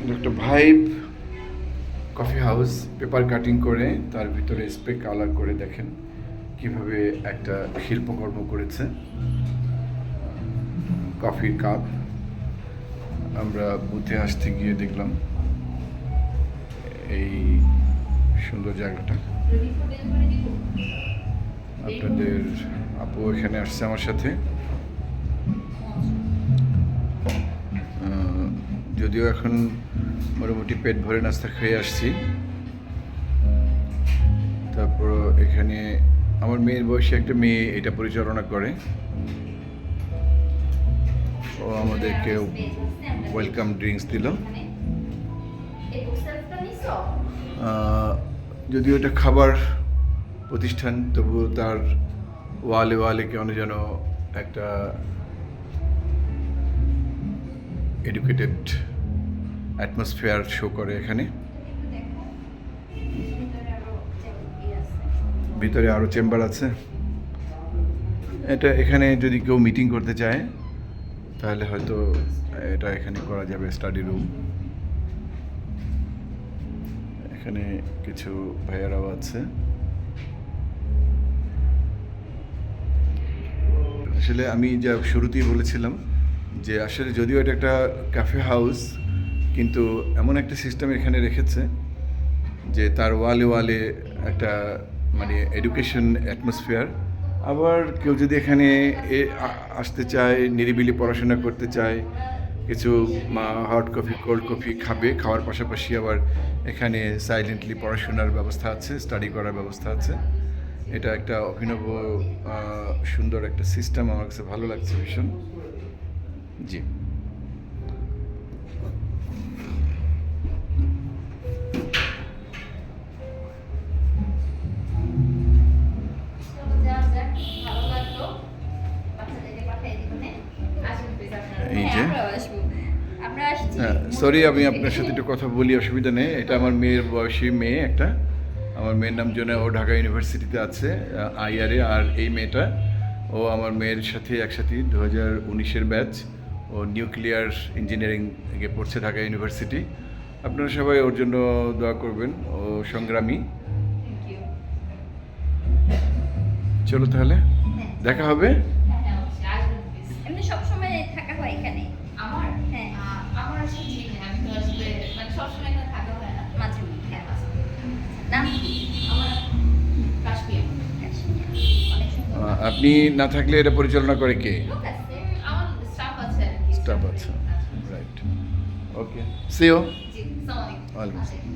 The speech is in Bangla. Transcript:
একটা vibe coffee house paper cutting করে তার ভিতরে স্প্রে কালার করে দেখেন কীভাবে একটা শিল্পকর্ম করেছে। কফির কাপ আমরা বুথে আসতে গিয়ে দেখলাম। এই সুন্দর জায়গাটা। আপনাদের আপু এখানে আসছে আমার সাথে। যদিও এখন মোটামুটি পেট ভরে নাস্তা খেয়ে আসছি। তারপর এখানে আমার মেয়ের বয়সে একটা মেয়ে এটা পরিচালনা করে। ও আমাদেরকে ওয়েলকাম ড্রিঙ্কস দিল। যদিও এটা খাবার প্রতিষ্ঠান তবুও তার ওয়ালে ওয়ালে কেন যেন একটা এডুকেটেড অ্যাটমসফিয়ার শো করে এখানে। ভিতরে আরও চেম্বার আছে। এটা এখানে যদি কেউ মিটিং করতে চায়, তাহলে হয়তো এটা এখানে করা যাবে স্টাডি রুম এখানে কিছু ভাইয়ারাও আছে। আসলে আমি যা শুরুতেই বলেছিলাম যে আসলে যদিও এটা একটা ক্যাফে হাউস কিন্তু এমন একটা সিস্টেম এখানে রেখেছে যে তার ওয়ালে ওয়ালে একটা মানে এডুকেশন অ্যাটমসফিয়ার আবার কেউ যদি এখানে আসতে চায়, নিরিবিলি পড়াশোনা করতে চায়, কিছু হট কফি কোল্ড কফি খাবে, খাওয়ার পাশাপাশি আবার এখানে সাইলেন্টলি পড়াশোনার ব্যবস্থা আছে স্টাডি করার ব্যবস্থা আছে। এটা একটা অভিনব সুন্দর একটা সিস্টেম আমার কাছে ভালো লাগছে ভীষণ। জি। যে। সরি আমি আপনার সাথে একটু কথা বলি অসুবিধা নেই। এটা আমার মেয়ের বয়সী মেয়ে একটা। আমার মেয়ের নাম জন্য ও ঢাকা ইউনিভার্সিটিতে আছে আইআরএ আর এই মেয়েটা ও আমার মেয়ের সাথে একসাথে দু হাজার উনিশের ব্যাচ ও নিউক্লিয়ার ইঞ্জিনিয়ারিং পড়ছে ঢাকা ইউনিভার্সিটি। আপনারা সবাই ওর জন্য দোয়া করবেন ও সংগ্রামী। চলো তাহলে দেখা হবে। এমনি সবসময় থাকা হয় এখানে আমার হ্যাঁ। আহ, আমার আসলে ঠিক নেই আমি তো আসলে মানে সবসময় এখানে থাকা হয় না। মাঝে মধ্যে। হ্যাঁ নাম আমার কাশ্মীর। অনেক সুন্দর। আহ, আপনি না থাকলে এটা পরিচালনা করে কে? স্টাফ আছে আর কি। স্টাফ আছে। রাইট ওকে সিও ওয়ালাইকুম আসসালাম।